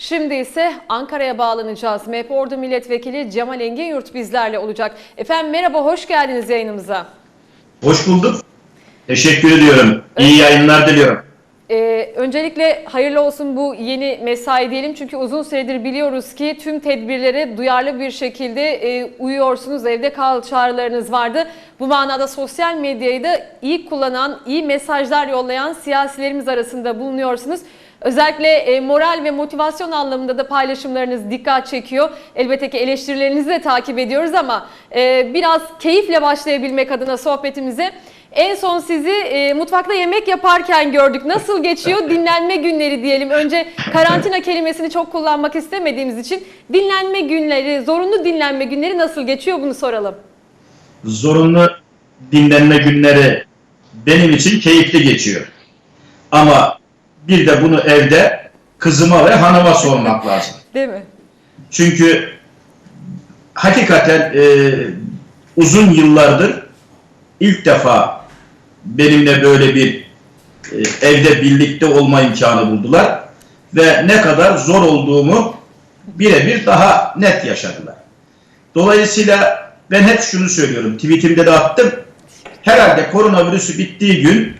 Şimdi ise Ankara'ya bağlanacağız. MHP Ordu Milletvekili Cemal Engin Yurt bizlerle olacak. Efendim merhaba, hoş geldiniz yayınımıza. Hoş bulduk. Teşekkür ediyorum. İyi yayınlar diliyorum. Ee, öncelikle hayırlı olsun bu yeni mesai diyelim. Çünkü uzun süredir biliyoruz ki tüm tedbirlere duyarlı bir şekilde e, uyuyorsunuz. Evde kal çağrılarınız vardı. Bu manada sosyal medyayı da iyi kullanan, iyi mesajlar yollayan siyasilerimiz arasında bulunuyorsunuz. Özellikle e, moral ve motivasyon anlamında da paylaşımlarınız dikkat çekiyor. Elbette ki eleştirilerinizi de takip ediyoruz ama e, biraz keyifle başlayabilmek adına sohbetimize en son sizi e, mutfakta yemek yaparken gördük. Nasıl geçiyor? Dinlenme günleri diyelim. Önce karantina kelimesini çok kullanmak istemediğimiz için dinlenme günleri, zorunlu dinlenme günleri nasıl geçiyor bunu soralım. Zorunlu dinlenme günleri benim için keyifli geçiyor. Ama bir de bunu evde kızıma ve hanıma sormak lazım. Değil mi? Çünkü hakikaten e, uzun yıllardır ilk defa benimle böyle bir e, evde birlikte olma imkanı buldular ve ne kadar zor olduğumu birebir daha net yaşadılar. Dolayısıyla ben hep şunu söylüyorum, tweetimde de attım. Herhalde koronavirüsü bittiği gün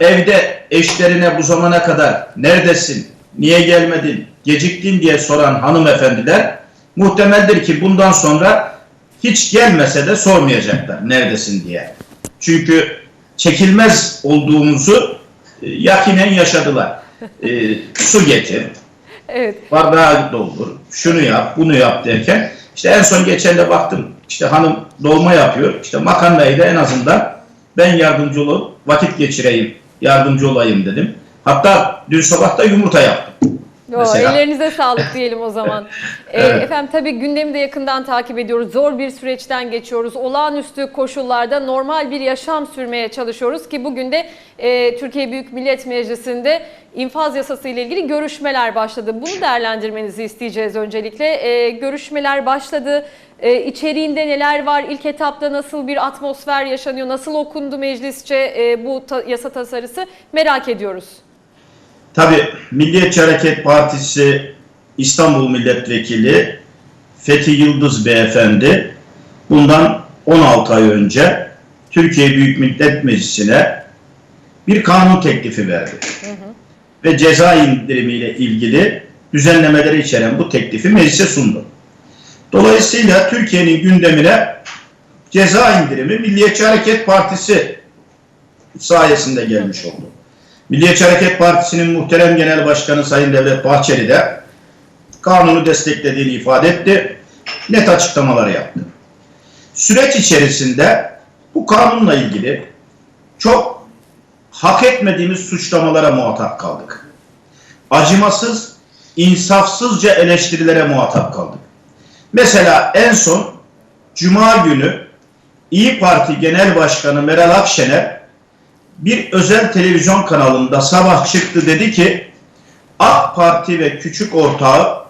evde eşlerine bu zamana kadar neredesin, niye gelmedin, geciktin diye soran hanımefendiler muhtemeldir ki bundan sonra hiç gelmese de sormayacaklar neredesin diye. Çünkü çekilmez olduğumuzu e, yakinen yaşadılar. E, su getir, Evet. bardağı doldur, şunu yap, bunu yap derken işte en son geçen de baktım işte hanım dolma yapıyor. İşte makarnayı da en azından ben yardımcı olup vakit geçireyim, yardımcı olayım dedim. Hatta dün sabah da yumurta yaptım. Yo, Mesela. ellerinize sağlık diyelim o zaman. Ee, Evet. Efendim tabii gündemi de yakından takip ediyoruz. Zor bir süreçten geçiyoruz. Olağanüstü koşullarda normal bir yaşam sürmeye çalışıyoruz ki bugün de e, Türkiye Büyük Millet Meclisi'nde infaz yasası ile ilgili görüşmeler başladı. Bunu değerlendirmenizi isteyeceğiz öncelikle. E, görüşmeler başladı. E, içeriğinde neler var? İlk etapta nasıl bir atmosfer yaşanıyor? Nasıl okundu meclisçe e, bu ta- yasa tasarısı? Merak ediyoruz. Tabii Milliyetçi Hareket Partisi İstanbul Milletvekili Fethi Yıldız Beyefendi bundan 16 ay önce Türkiye Büyük Millet Meclisi'ne bir kanun teklifi verdi. Ve ceza indirimiyle ilgili düzenlemeleri içeren bu teklifi meclise sundu. Dolayısıyla Türkiye'nin gündemine ceza indirimi Milliyetçi Hareket Partisi sayesinde gelmiş oldu. Milliyetçi Hareket Partisi'nin muhterem Genel Başkanı Sayın Devlet Bahçeli de kanunu desteklediğini ifade etti. Net açıklamalar yaptı. Süreç içerisinde bu kanunla ilgili çok hak etmediğimiz suçlamalara muhatap kaldık. Acımasız, insafsızca eleştirilere muhatap kaldık. Mesela en son Cuma günü İyi Parti Genel Başkanı Meral Akşener bir özel televizyon kanalında sabah çıktı dedi ki AK Parti ve küçük ortağı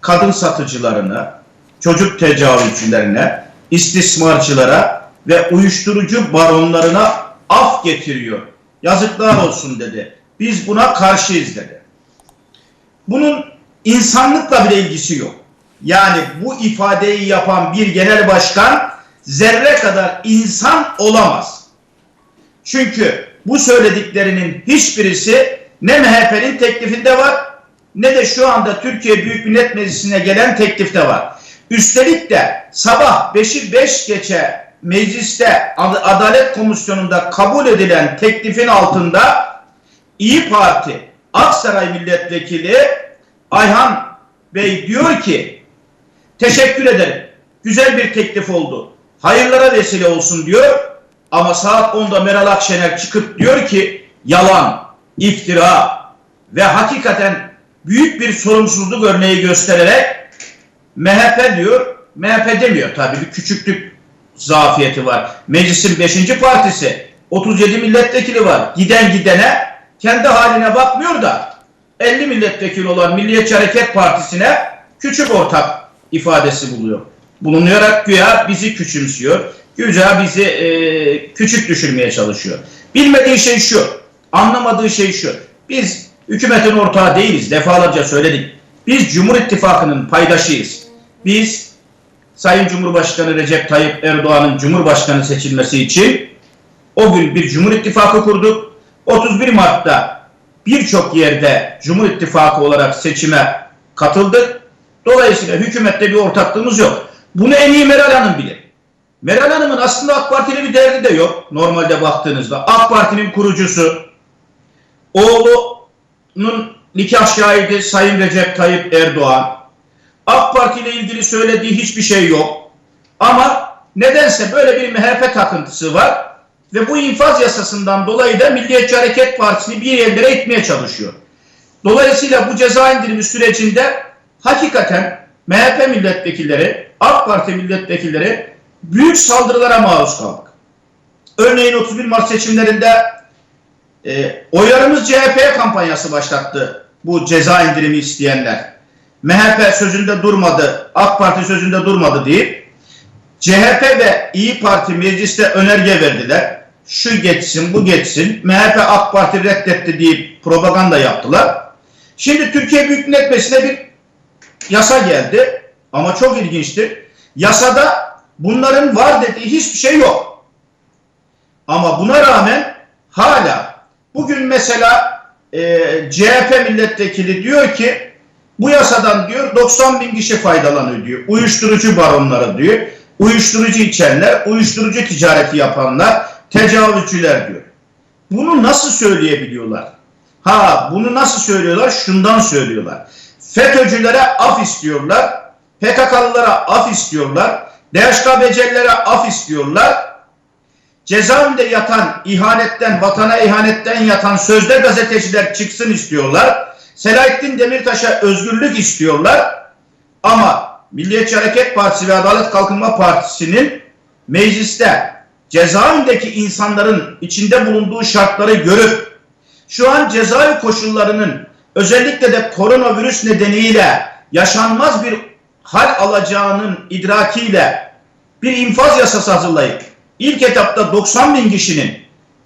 kadın satıcılarına, çocuk tecavüzcülerine, istismarcılara ve uyuşturucu baronlarına af getiriyor. Yazıklar olsun dedi. Biz buna karşıyız dedi. Bunun insanlıkla bile ilgisi yok. Yani bu ifadeyi yapan bir genel başkan zerre kadar insan olamaz. Çünkü bu söylediklerinin hiçbirisi ne MHP'nin teklifinde var ne de şu anda Türkiye Büyük Millet Meclisi'ne gelen teklifte var. Üstelik de sabah 5'i 5 geçe mecliste Ad- Adalet Komisyonu'nda kabul edilen teklifin altında İyi Parti Aksaray Milletvekili Ayhan Bey diyor ki teşekkür ederim. Güzel bir teklif oldu. Hayırlara vesile olsun diyor. Ama saat 10'da Meral Akşener çıkıp diyor ki yalan, iftira ve hakikaten büyük bir sorumsuzluk örneği göstererek MHP diyor, MHP demiyor tabii bir küçüklük zafiyeti var. Meclisin 5. partisi, 37 milletvekili var. Giden gidene kendi haline bakmıyor da 50 milletvekili olan Milliyetçi Hareket Partisi'ne küçük ortak ifadesi buluyor. Bulunarak güya bizi küçümsüyor. Güya bizi e, küçük düşürmeye çalışıyor. Bilmediği şey şu, anlamadığı şey şu. Biz hükümetin ortağı değiliz. Defalarca söyledik. Biz Cumhur İttifakı'nın paydaşıyız. Biz Sayın Cumhurbaşkanı Recep Tayyip Erdoğan'ın Cumhurbaşkanı seçilmesi için o gün bir Cumhur İttifakı kurduk. 31 Mart'ta birçok yerde Cumhur İttifakı olarak seçime katıldık. Dolayısıyla hükümette bir ortaklığımız yok. Bunu en iyi Meral Hanım bilir. Meral Hanım'ın aslında AK Parti'yle bir derdi de yok normalde baktığınızda. AK Parti'nin kurucusu, oğlunun nikah şahidi Sayın Recep Tayyip Erdoğan. AK Parti ile ilgili söylediği hiçbir şey yok. Ama nedense böyle bir MHP takıntısı var ve bu infaz yasasından dolayı da Milliyetçi Hareket Partisi'ni bir yerlere itmeye çalışıyor. Dolayısıyla bu ceza indirimi sürecinde hakikaten MHP milletvekilleri, AK Parti milletvekilleri büyük saldırılara maruz kaldık. Örneğin 31 Mart seçimlerinde e, oylarımız CHP'ye kampanyası başlattı bu ceza indirimi isteyenler. MHP sözünde durmadı, AK Parti sözünde durmadı deyip CHP ve İyi Parti mecliste önerge verdiler. Şu geçsin, bu geçsin. MHP AK Parti reddetti deyip propaganda yaptılar. Şimdi Türkiye Büyük Millet Meclisi'ne bir yasa geldi. Ama çok ilginçtir. Yasada bunların var dediği hiçbir şey yok. Ama buna rağmen hala bugün mesela e, CHP milletvekili diyor ki bu yasadan diyor 90 bin kişi faydalanıyor diyor. Uyuşturucu baronları diyor. Uyuşturucu içenler, uyuşturucu ticareti yapanlar, tecavüzcüler diyor. Bunu nasıl söyleyebiliyorlar? Ha bunu nasıl söylüyorlar? Şundan söylüyorlar. FETÖ'cülere af istiyorlar. PKK'lılara af istiyorlar. DHKBC'lilere af istiyorlar. Cezaevinde yatan, ihanetten, vatana ihanetten yatan sözde gazeteciler çıksın istiyorlar. Selahattin Demirtaş'a özgürlük istiyorlar. Ama Milliyetçi Hareket Partisi ve Adalet Kalkınma Partisi'nin mecliste cezaevindeki insanların içinde bulunduğu şartları görüp şu an cezaevi koşullarının özellikle de koronavirüs nedeniyle yaşanmaz bir hal alacağının idrakiyle bir infaz yasası hazırlayıp ilk etapta 90 bin kişinin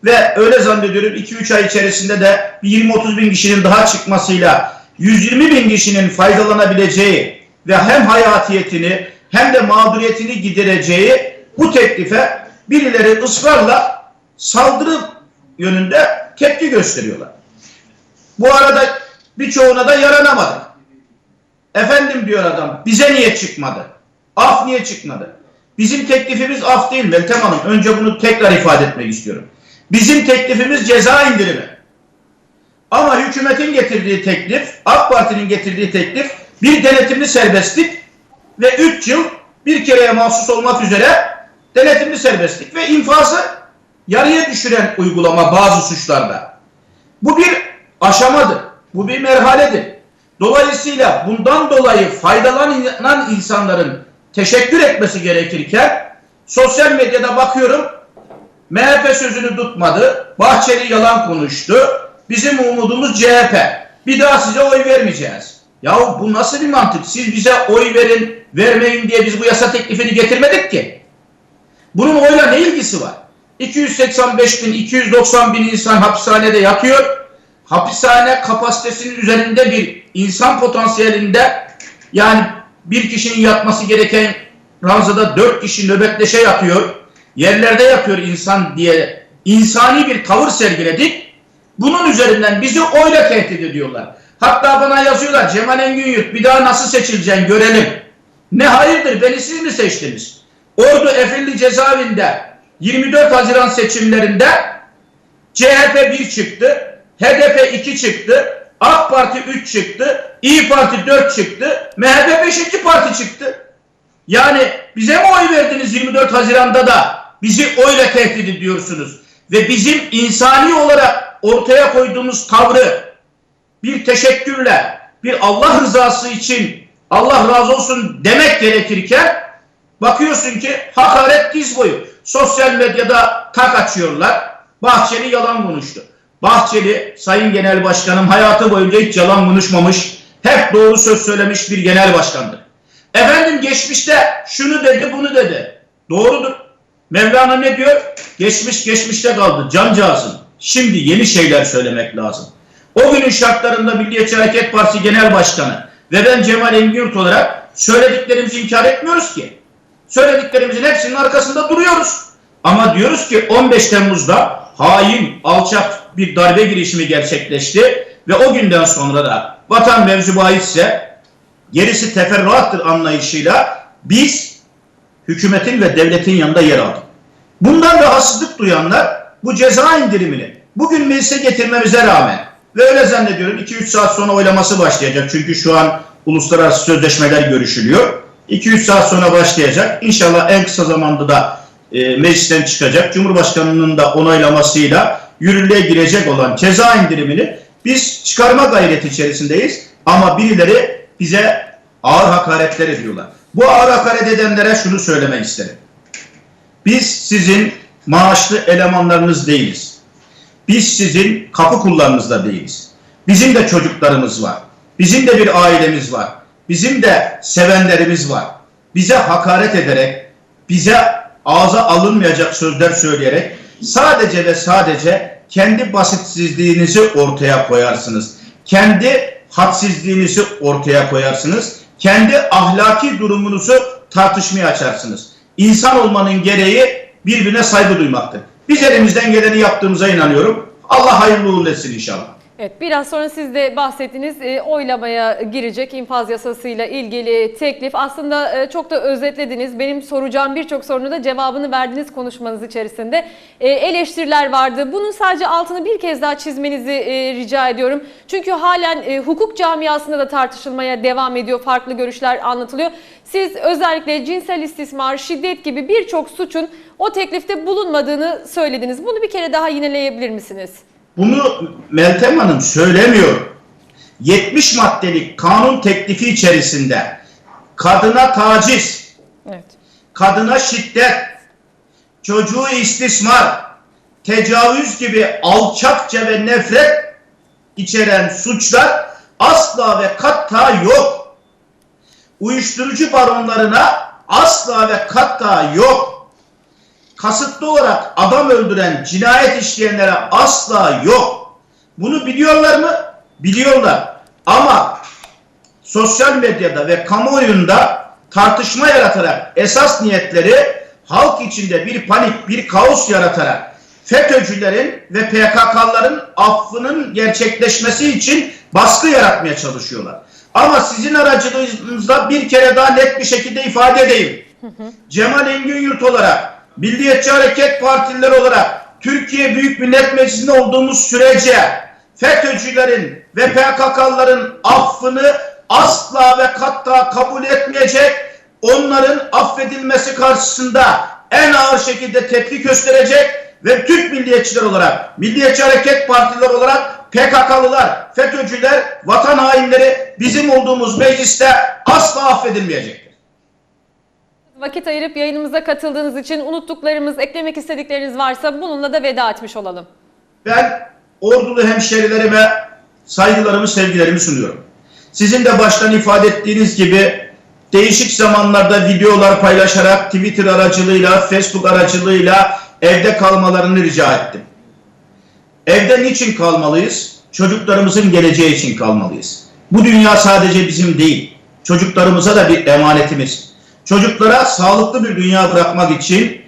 ve öyle zannediyorum 2-3 ay içerisinde de 20-30 bin kişinin daha çıkmasıyla 120 bin kişinin faydalanabileceği ve hem hayatiyetini hem de mağduriyetini gidereceği bu teklife birileri ısrarla saldırı yönünde tepki gösteriyorlar. Bu arada birçoğuna da yaranamadık. Efendim diyor adam bize niye çıkmadı? Af niye çıkmadı? Bizim teklifimiz af değil Meltem Hanım. Önce bunu tekrar ifade etmek istiyorum. Bizim teklifimiz ceza indirimi. Ama hükümetin getirdiği teklif, AK Parti'nin getirdiği teklif bir denetimli serbestlik ve 3 yıl bir kereye mahsus olmak üzere denetimli serbestlik ve infazı yarıya düşüren uygulama bazı suçlarda. Bu bir aşamadır. Bu bir merhaledir. Dolayısıyla bundan dolayı faydalanan insanların teşekkür etmesi gerekirken sosyal medyada bakıyorum MHP sözünü tutmadı. Bahçeli yalan konuştu. Bizim umudumuz CHP. Bir daha size oy vermeyeceğiz. Yahu bu nasıl bir mantık? Siz bize oy verin, vermeyin diye biz bu yasa teklifini getirmedik ki. Bunun oyla ne ilgisi var? 285 bin, 290 bin insan hapishanede yatıyor. Hapishane kapasitesinin üzerinde bir insan potansiyelinde yani bir kişinin yatması gereken ranzada dört kişi nöbetleşe yatıyor. Yerlerde yatıyor insan diye insani bir tavır sergiledik. Bunun üzerinden bizi oyla tehdit ediyorlar. Hatta bana yazıyorlar Cemal Engin Yurt bir daha nasıl seçileceksin görelim. Ne hayırdır beni siz mi seçtiniz? Ordu Efilli cezaevinde 24 Haziran seçimlerinde CHP 1 çıktı, HDP 2 çıktı, AK Parti 3 çıktı, İyi Parti 4 çıktı, MHP 5. parti çıktı. Yani bize mi oy verdiniz 24 Haziran'da da bizi oyla tehdit ediyorsunuz? Ve bizim insani olarak ortaya koyduğumuz tavrı bir teşekkürle, bir Allah rızası için Allah razı olsun demek gerekirken bakıyorsun ki hakaret diz boyu. Sosyal medyada tak açıyorlar. Bahçeli yalan konuştu. Bahçeli Sayın Genel Başkanım hayatı boyunca hiç yalan konuşmamış. Hep doğru söz söylemiş bir genel başkandır. Efendim geçmişte şunu dedi bunu dedi. Doğrudur. Mevlana ne diyor? Geçmiş geçmişte kaldı cancağızım. Şimdi yeni şeyler söylemek lazım. O günün şartlarında Milliyetçi Hareket Partisi Genel Başkanı Ve ben Cemal Engin olarak söylediklerimizi inkar etmiyoruz ki. Söylediklerimizin hepsinin arkasında duruyoruz. Ama diyoruz ki 15 Temmuz'da hain, alçak bir darbe girişimi gerçekleşti ve o günden sonra da vatan mevzu bahisse gerisi teferruattır anlayışıyla biz hükümetin ve devletin yanında yer aldık. Bundan rahatsızlık duyanlar bu ceza indirimini bugün meclise getirmemize rağmen ve öyle zannediyorum 2-3 saat sonra oylaması başlayacak. Çünkü şu an uluslararası sözleşmeler görüşülüyor. 2-3 saat sonra başlayacak. İnşallah en kısa zamanda da e, meclisten çıkacak. Cumhurbaşkanının da onaylamasıyla yürürlüğe girecek olan ceza indirimini biz çıkarma gayreti içerisindeyiz. Ama birileri bize ağır hakaretler ediyorlar. Bu ağır hakaret edenlere şunu söylemek isterim. Biz sizin maaşlı elemanlarınız değiliz. Biz sizin kapı kullarınız da değiliz. Bizim de çocuklarımız var. Bizim de bir ailemiz var. Bizim de sevenlerimiz var. Bize hakaret ederek, bize ağza alınmayacak sözler söyleyerek sadece ve sadece kendi basitsizliğinizi ortaya koyarsınız. Kendi hadsizliğinizi ortaya koyarsınız. Kendi ahlaki durumunuzu tartışmaya açarsınız. İnsan olmanın gereği birbirine saygı duymaktır. Biz elimizden geleni yaptığımıza inanıyorum. Allah hayırlı uğurlu etsin inşallah. Evet biraz sonra siz de bahsettiniz e, oylamaya girecek infaz yasasıyla ilgili teklif. Aslında e, çok da özetlediniz. Benim soracağım birçok sorunu da cevabını verdiniz konuşmanız içerisinde. E, eleştiriler vardı. Bunun sadece altını bir kez daha çizmenizi e, rica ediyorum. Çünkü halen e, hukuk camiasında da tartışılmaya devam ediyor. Farklı görüşler anlatılıyor. Siz özellikle cinsel istismar, şiddet gibi birçok suçun o teklifte bulunmadığını söylediniz. Bunu bir kere daha yineleyebilir misiniz? Bunu Meltem Hanım söylemiyor. 70 maddelik kanun teklifi içerisinde kadına taciz, Evet. kadına şiddet, çocuğu istismar, tecavüz gibi alçakça ve nefret içeren suçlar asla ve katta yok. Uyuşturucu baronlarına asla ve katta yok. Kasıtlı olarak adam öldüren, cinayet işleyenlere asla yok. Bunu biliyorlar mı? Biliyorlar. Ama sosyal medyada ve kamuoyunda tartışma yaratarak esas niyetleri halk içinde bir panik, bir kaos yaratarak FETÖ'cülerin ve PKK'ların affının gerçekleşmesi için baskı yaratmaya çalışıyorlar. Ama sizin aracılığınızla bir kere daha net bir şekilde ifade edeyim. Cemal Engin Yurt olarak, Milliyetçi Hareket Partililer olarak Türkiye Büyük Millet Meclisi'nde olduğumuz sürece FETÖ'cülerin ve PKK'ların affını asla ve katta kabul etmeyecek, onların affedilmesi karşısında en ağır şekilde tepki gösterecek ve Türk milliyetçiler olarak, Milliyetçi Hareket Partiler olarak PKK'lılar, FETÖ'cüler, vatan hainleri bizim olduğumuz mecliste asla affedilmeyecektir. Vakit ayırıp yayınımıza katıldığınız için unuttuklarımız, eklemek istedikleriniz varsa bununla da veda etmiş olalım. Ben ordulu hemşerilerime saygılarımı, sevgilerimi sunuyorum. Sizin de baştan ifade ettiğiniz gibi değişik zamanlarda videolar paylaşarak Twitter aracılığıyla, Facebook aracılığıyla evde kalmalarını rica ettim. Evde niçin kalmalıyız? Çocuklarımızın geleceği için kalmalıyız. Bu dünya sadece bizim değil. Çocuklarımıza da bir emanetimiz. Çocuklara sağlıklı bir dünya bırakmak için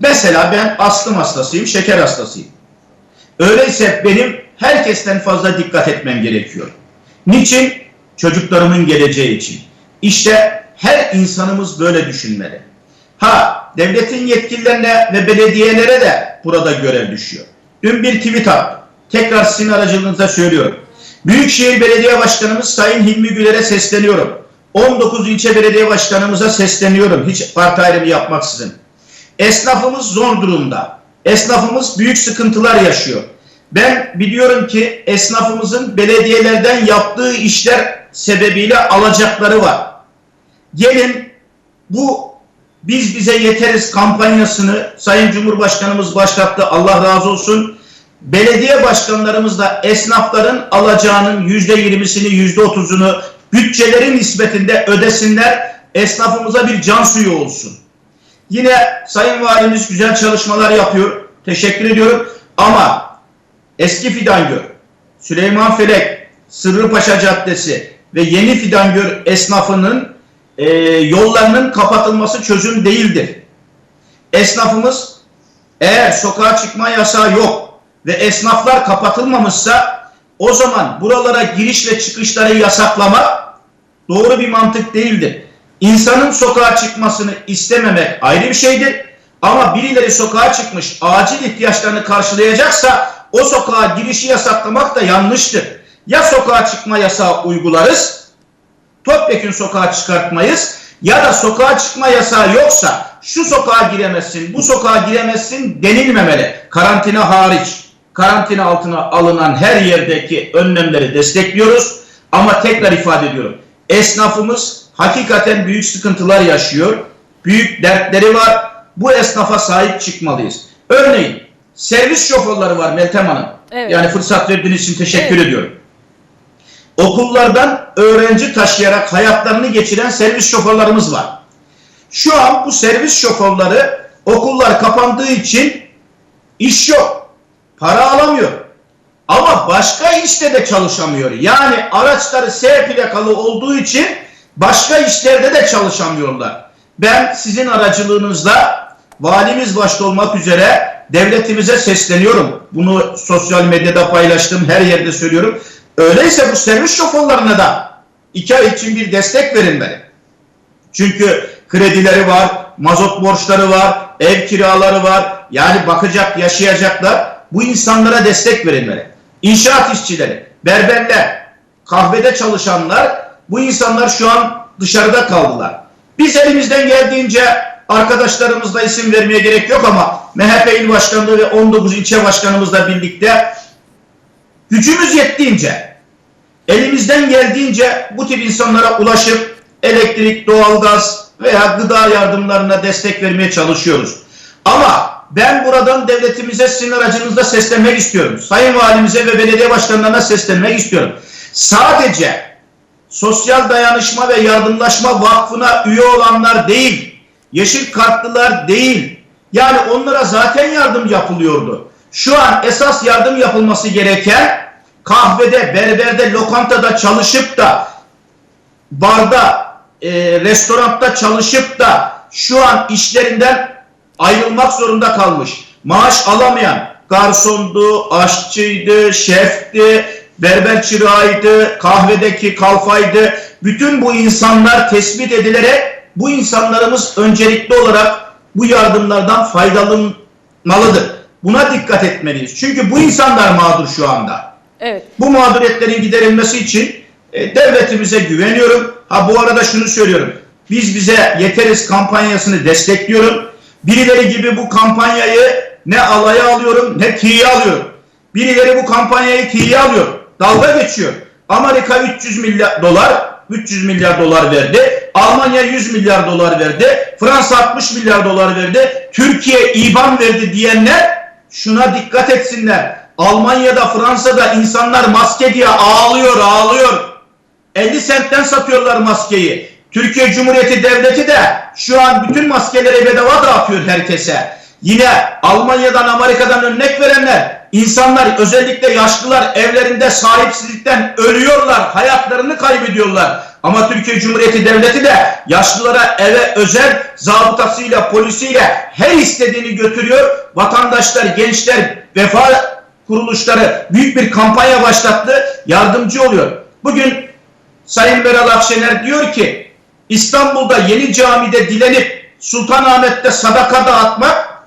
mesela ben astım hastasıyım, şeker hastasıyım. Öyleyse benim herkesten fazla dikkat etmem gerekiyor. Niçin? Çocuklarımın geleceği için. İşte her insanımız böyle düşünmeli. Ha, devletin yetkililerine ve belediyelere de burada görev düşüyor. Dün bir tweet attım. Tekrar sizin aracılığınıza söylüyorum. Büyükşehir Belediye Başkanımız Sayın Hilmi Güler'e sesleniyorum. 19 ilçe belediye başkanımıza sesleniyorum. Hiç parti ayrımı yapmaksızın. Esnafımız zor durumda. Esnafımız büyük sıkıntılar yaşıyor. Ben biliyorum ki esnafımızın belediyelerden yaptığı işler sebebiyle alacakları var. Gelin bu biz bize yeteriz kampanyasını Sayın Cumhurbaşkanımız başlattı. Allah razı olsun. Belediye başkanlarımız da esnafların alacağının yüzde yirmisini, yüzde otuzunu bütçelerin nispetinde ödesinler. Esnafımıza bir can suyu olsun. Yine Sayın Valimiz güzel çalışmalar yapıyor. Teşekkür ediyorum. Ama Eski Fidangöl, Süleyman Felek, Sırrıpaşa Caddesi, ve Yeni Fidangör esnafının e, yollarının kapatılması çözüm değildir. Esnafımız eğer sokağa çıkma yasağı yok ve esnaflar kapatılmamışsa o zaman buralara giriş ve çıkışları yasaklama doğru bir mantık değildir. İnsanın sokağa çıkmasını istememek ayrı bir şeydir. Ama birileri sokağa çıkmış acil ihtiyaçlarını karşılayacaksa o sokağa girişi yasaklamak da yanlıştır. Ya sokağa çıkma yasağı uygularız, topyekun sokağa çıkartmayız ya da sokağa çıkma yasağı yoksa şu sokağa giremezsin, bu sokağa giremezsin denilmemeli. Karantina hariç, karantina altına alınan her yerdeki önlemleri destekliyoruz. Ama tekrar ifade ediyorum. Esnafımız hakikaten büyük sıkıntılar yaşıyor. Büyük dertleri var. Bu esnafa sahip çıkmalıyız. Örneğin servis şoförleri var Meltem Hanım. Evet. Yani fırsat verdiğiniz için teşekkür Evet. ediyorum. Okullardan öğrenci taşıyarak hayatlarını geçiren servis şoförlerimiz var. Şu an bu servis şoförleri okullar kapandığı için iş yok. Para alamıyor. Ama başka işte de çalışamıyor. Yani araçları S plakalı olduğu için başka işlerde de çalışamıyorlar. Ben sizin aracılığınızla valimiz başta olmak üzere devletimize sesleniyorum. Bunu sosyal medyada paylaştım, her yerde söylüyorum. Öyleyse bu servis şoförlerine de iki ay için bir destek verilmeli. Çünkü kredileri var, mazot borçları var, ev kiraları var. Yani bakacak, yaşayacaklar. Bu insanlara destek verilmeli. İnşaat işçileri, berberler, kahvede çalışanlar bu insanlar şu an dışarıda kaldılar. Biz elimizden geldiğince arkadaşlarımızla isim vermeye gerek yok ama MHP il başkanlığı ve 19 ilçe başkanımızla birlikte gücümüz yettiğince elimizden geldiğince bu tip insanlara ulaşıp elektrik, doğalgaz veya gıda yardımlarına destek vermeye çalışıyoruz. Ama ben buradan devletimize sizin aracınızda seslenmek istiyorum. Sayın Valimize ve belediye başkanlarına seslenmek istiyorum. Sadece Sosyal Dayanışma ve Yardımlaşma Vakfı'na üye olanlar değil, yeşil kartlılar değil. Yani onlara zaten yardım yapılıyordu. Şu an esas yardım yapılması gereken kahvede, berberde, lokantada çalışıp da barda, e, restoranda çalışıp da şu an işlerinden ayrılmak zorunda kalmış. Maaş alamayan garsondu, aşçıydı, şefti, berber çırağıydı, kahvedeki kalfaydı. Bütün bu insanlar tespit edilerek bu insanlarımız öncelikli olarak bu yardımlardan faydalanmalıdır. Buna dikkat etmeliyiz. Çünkü bu insanlar mağdur şu anda. Evet. Bu mağduriyetlerin giderilmesi için e, devletimize güveniyorum. Ha bu arada şunu söylüyorum. Biz bize yeteriz kampanyasını destekliyorum. Birileri gibi bu kampanyayı ne alaya alıyorum ne tiye alıyorum. Birileri bu kampanyayı tiye alıyor. Dalga geçiyor. Amerika 300 milyar dolar 300 milyar dolar verdi. Almanya 100 milyar dolar verdi. Fransa 60 milyar dolar verdi. Türkiye IBAN verdi diyenler şuna dikkat etsinler. Almanya'da, Fransa'da insanlar maske diye ağlıyor, ağlıyor. 50 sentten satıyorlar maskeyi. Türkiye Cumhuriyeti Devleti de şu an bütün maskeleri bedava dağıtıyor herkese. Yine Almanya'dan, Amerika'dan örnek verenler, insanlar özellikle yaşlılar evlerinde sahipsizlikten ölüyorlar, hayatlarını kaybediyorlar. Ama Türkiye Cumhuriyeti Devleti de yaşlılara eve özel zabıtasıyla, polisiyle her istediğini götürüyor. Vatandaşlar, gençler, vefa kuruluşları büyük bir kampanya başlattı, yardımcı oluyor. Bugün Sayın Meral Akşener diyor ki İstanbul'da yeni camide dilenip Sultanahmet'te sadaka dağıtmak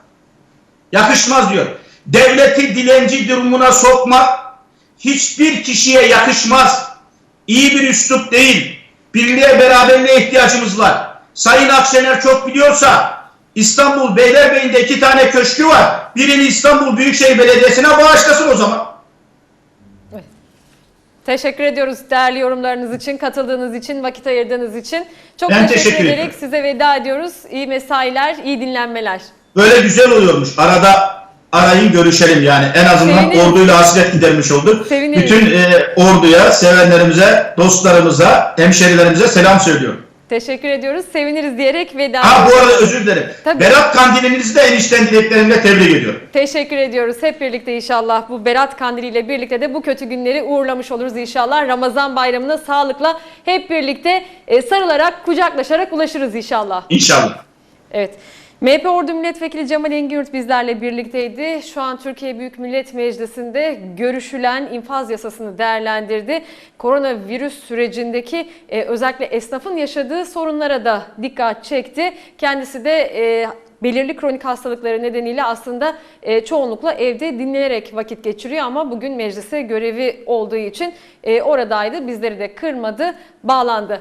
yakışmaz diyor. Devleti dilenci durumuna sokmak hiçbir kişiye yakışmaz. İyi bir üslup değil. Birliğe beraberliğe ihtiyacımız var. Sayın Akşener çok biliyorsa İstanbul Beylerbeyi'nde iki tane köşkü var. Birini İstanbul Büyükşehir Belediyesi'ne bağışlasın o zaman. Teşekkür ediyoruz değerli yorumlarınız için, katıldığınız için, vakit ayırdığınız için. Çok Ben teşekkür, teşekkür ederek ederim. size veda ediyoruz. İyi mesailer, iyi dinlenmeler. Böyle güzel oluyormuş. Arada arayın görüşelim yani. En azından Seviniriz. orduyla hasret gidermiş olduk. Seviniriz. Bütün e, orduya, sevenlerimize, dostlarımıza, hemşerilerimize selam söylüyorum. Teşekkür ediyoruz. Seviniriz diyerek veda Ha bu arada özür dilerim. Tabii. Berat Kandilinizi de enişten dileklerimle tebrik ediyorum. Teşekkür ediyoruz. Hep birlikte inşallah bu Berat Kandili ile birlikte de bu kötü günleri uğurlamış oluruz inşallah. Ramazan bayramına sağlıkla hep birlikte e, sarılarak, kucaklaşarak ulaşırız inşallah. İnşallah. Evet. MHP Ordu Milletvekili Cemal Engin bizlerle birlikteydi. Şu an Türkiye Büyük Millet Meclisi'nde görüşülen infaz yasasını değerlendirdi. Koronavirüs sürecindeki e, özellikle esnafın yaşadığı sorunlara da dikkat çekti. Kendisi de e, belirli kronik hastalıkları nedeniyle aslında e, çoğunlukla evde dinlenerek vakit geçiriyor ama bugün meclise görevi olduğu için e, oradaydı. Bizleri de kırmadı, bağlandı.